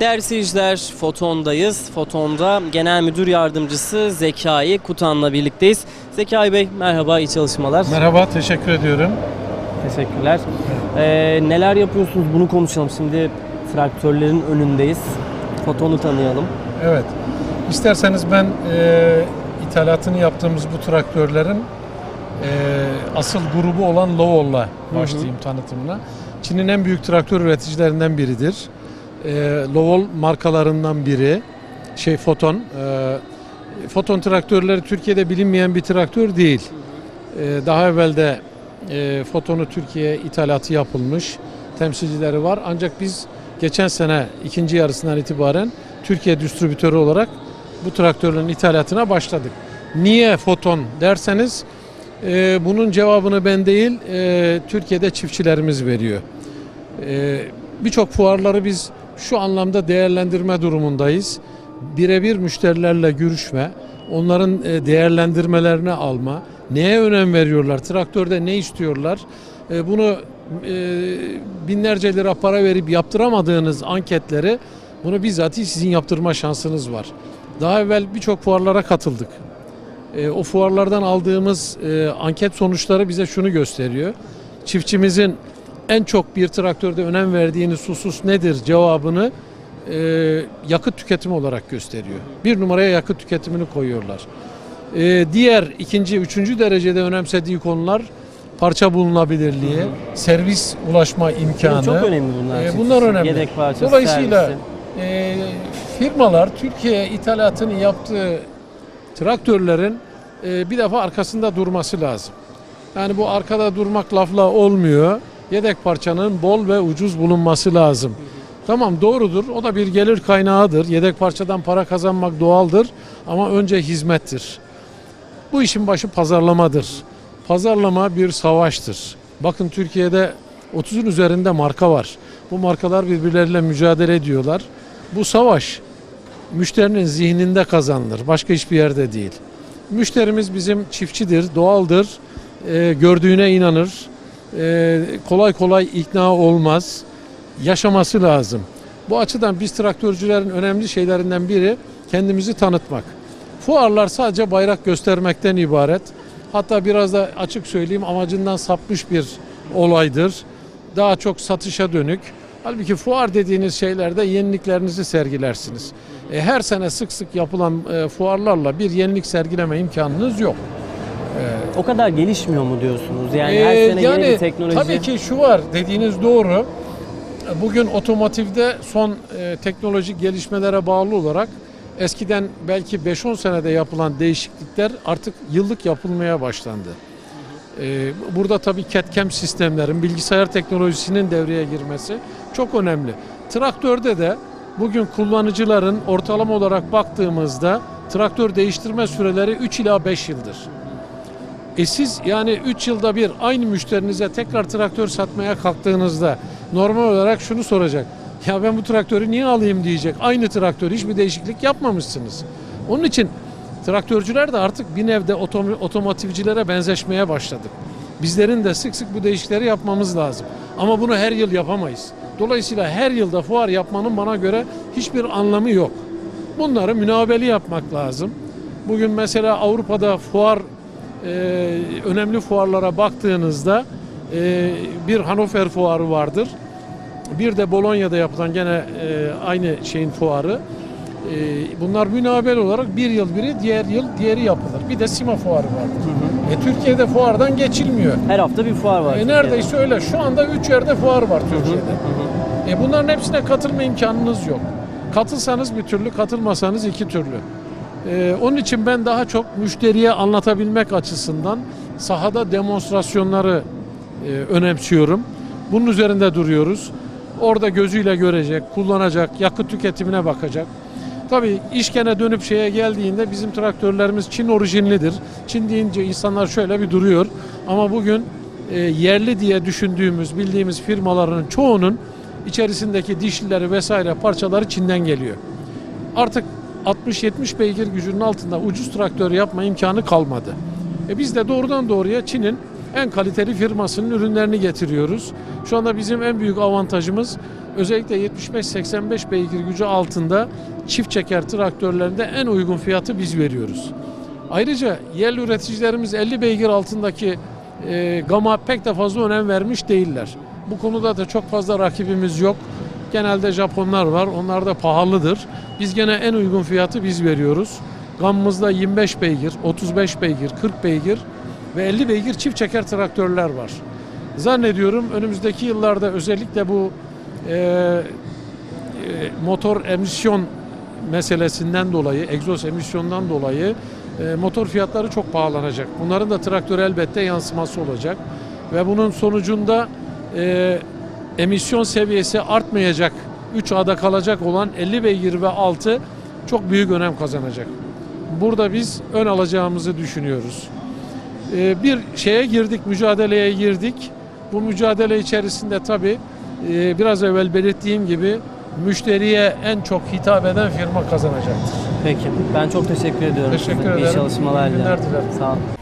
Değerli seyirciler, Foton'dayız. Foton'da Genel Müdür Yardımcısı Zekai Kutan'la birlikteyiz. Zekai Bey merhaba, iyi çalışmalar. Merhaba, teşekkür ediyorum. Teşekkürler. Ee, neler yapıyorsunuz bunu konuşalım. Şimdi traktörlerin önündeyiz. Foton'u tanıyalım. Evet, isterseniz ben e, ithalatını yaptığımız bu traktörlerin e, asıl grubu olan Lowell'la başlayayım tanıtımına. Çin'in en büyük traktör üreticilerinden biridir. E, Lowell markalarından biri. Şey Foton. E, Foton traktörleri Türkiye'de bilinmeyen bir traktör değil. E, daha evvel de e, Foton'u Türkiye'ye ithalatı yapılmış. Temsilcileri var. Ancak biz geçen sene ikinci yarısından itibaren Türkiye distribütörü olarak bu traktörlerin ithalatına başladık. Niye Foton derseniz e, bunun cevabını ben değil e, Türkiye'de çiftçilerimiz veriyor. E, Birçok fuarları biz şu anlamda değerlendirme durumundayız. Birebir müşterilerle görüşme, onların e, değerlendirmelerini alma, neye önem veriyorlar, traktörde ne istiyorlar, e, bunu e, binlerce lira para verip yaptıramadığınız anketleri bunu bizzat sizin yaptırma şansınız var. Daha evvel birçok fuarlara katıldık. O fuarlardan aldığımız anket sonuçları bize şunu gösteriyor. Çiftçimizin en çok bir traktörde önem verdiğiniz husus nedir cevabını e, yakıt tüketimi olarak gösteriyor. Bir numaraya yakıt tüketimini koyuyorlar. E, diğer ikinci, üçüncü derecede önemsediği konular parça bulunabilirliği, servis ulaşma imkanı. Çok önemli bunlar. E, bunlar önemli. Yedek parçası, Dolayısıyla servisi. e, firmalar Türkiye ithalatını yaptığı traktörlerin e, bir defa arkasında durması lazım. Yani bu arkada durmak lafla olmuyor. Yedek parçanın bol ve ucuz bulunması lazım. Tamam doğrudur. O da bir gelir kaynağıdır. Yedek parçadan para kazanmak doğaldır. Ama önce hizmettir. Bu işin başı pazarlamadır. Pazarlama bir savaştır. Bakın Türkiye'de 30'un üzerinde marka var. Bu markalar birbirleriyle mücadele ediyorlar. Bu savaş müşterinin zihninde kazanılır. Başka hiçbir yerde değil. Müşterimiz bizim çiftçidir, doğaldır. Ee, gördüğüne inanır. Ee, kolay kolay ikna olmaz. Yaşaması lazım. Bu açıdan biz traktörcülerin önemli şeylerinden biri kendimizi tanıtmak. Fuarlar sadece bayrak göstermekten ibaret. Hatta biraz da açık söyleyeyim amacından sapmış bir olaydır. Daha çok satışa dönük. Halbuki fuar dediğiniz şeylerde yeniliklerinizi sergilersiniz. E, her sene sık sık yapılan e, fuarlarla bir yenilik sergileme imkanınız yok. O kadar gelişmiyor mu diyorsunuz? Yani her Ee, sene yeni bir teknoloji. Tabii ki şu var dediğiniz doğru. Bugün otomotivde son e, teknolojik gelişmelere bağlı olarak eskiden belki 5-10 senede yapılan değişiklikler artık yıllık yapılmaya başlandı. Ee, burada tabii CAD-CAM sistemlerin, bilgisayar teknolojisinin devreye girmesi çok önemli. Traktörde de bugün kullanıcıların ortalama olarak baktığımızda traktör değiştirme süreleri 3 ila 5 yıldır. E siz yani 3 yılda bir aynı müşterinize tekrar traktör satmaya kalktığınızda normal olarak şunu soracak. Ya ben bu traktörü niye alayım diyecek. Aynı traktör hiçbir değişiklik yapmamışsınız. Onun için traktörcüler de artık bir nevde otom- otomotivcilere benzeşmeye başladık. Bizlerin de sık sık bu değişiklikleri yapmamız lazım. Ama bunu her yıl yapamayız. Dolayısıyla her yılda fuar yapmanın bana göre hiçbir anlamı yok. Bunları münaveli yapmak lazım. Bugün mesela Avrupa'da fuar e, önemli fuarlara baktığınızda e, bir Hannover fuarı vardır. Bir de Bolonya'da yapılan gene e, aynı şeyin fuarı. E, bunlar münabel olarak bir yıl biri, diğer yıl diğeri yapılır. Bir de Sima fuarı vardır. E, Türkiye'de fuardan geçilmiyor. Her hafta bir fuar var. E, neredeyse öyle. Şu anda 3 yerde fuar var Hı hı, Türkiye'de. hı hı. E bunların hepsine katılma imkanınız yok. Katılsanız bir türlü, katılmasanız iki türlü. E, onun için ben daha çok müşteriye anlatabilmek açısından sahada demonstrasyonları e, önemsiyorum. Bunun üzerinde duruyoruz. Orada gözüyle görecek, kullanacak, yakıt tüketimine bakacak. Tabii iş gene dönüp şeye geldiğinde bizim traktörlerimiz Çin orijinlidir. Çin deyince insanlar şöyle bir duruyor. Ama bugün e, yerli diye düşündüğümüz, bildiğimiz firmaların çoğunun içerisindeki dişlileri vesaire parçaları Çin'den geliyor. Artık 60-70 beygir gücünün altında ucuz traktör yapma imkanı kalmadı. E biz de doğrudan doğruya Çin'in en kaliteli firmasının ürünlerini getiriyoruz. Şu anda bizim en büyük avantajımız özellikle 75-85 beygir gücü altında çift çeker traktörlerinde en uygun fiyatı biz veriyoruz. Ayrıca yerli üreticilerimiz 50 beygir altındaki e, gama pek de fazla önem vermiş değiller. Bu konuda da çok fazla rakibimiz yok. Genelde Japonlar var. Onlar da pahalıdır. Biz gene en uygun fiyatı biz veriyoruz. Gamımızda 25 beygir, 35 beygir, 40 beygir ve 50 beygir çift çeker traktörler var. Zannediyorum önümüzdeki yıllarda özellikle bu e, e, motor emisyon meselesinden dolayı, egzoz emisyondan dolayı e, motor fiyatları çok pahalanacak. Bunların da traktöre elbette yansıması olacak. Ve bunun sonucunda e, emisyon seviyesi artmayacak, 3 A'da kalacak olan 50 beygir ve altı çok büyük önem kazanacak. Burada biz ön alacağımızı düşünüyoruz. E, bir şeye girdik, mücadeleye girdik. Bu mücadele içerisinde tabii e, biraz evvel belirttiğim gibi müşteriye en çok hitap eden firma kazanacaktır. Peki. Ben çok teşekkür ediyorum. Teşekkür size. İyi ederim. çalışmalar İyi günler dilerim. Sağ olun.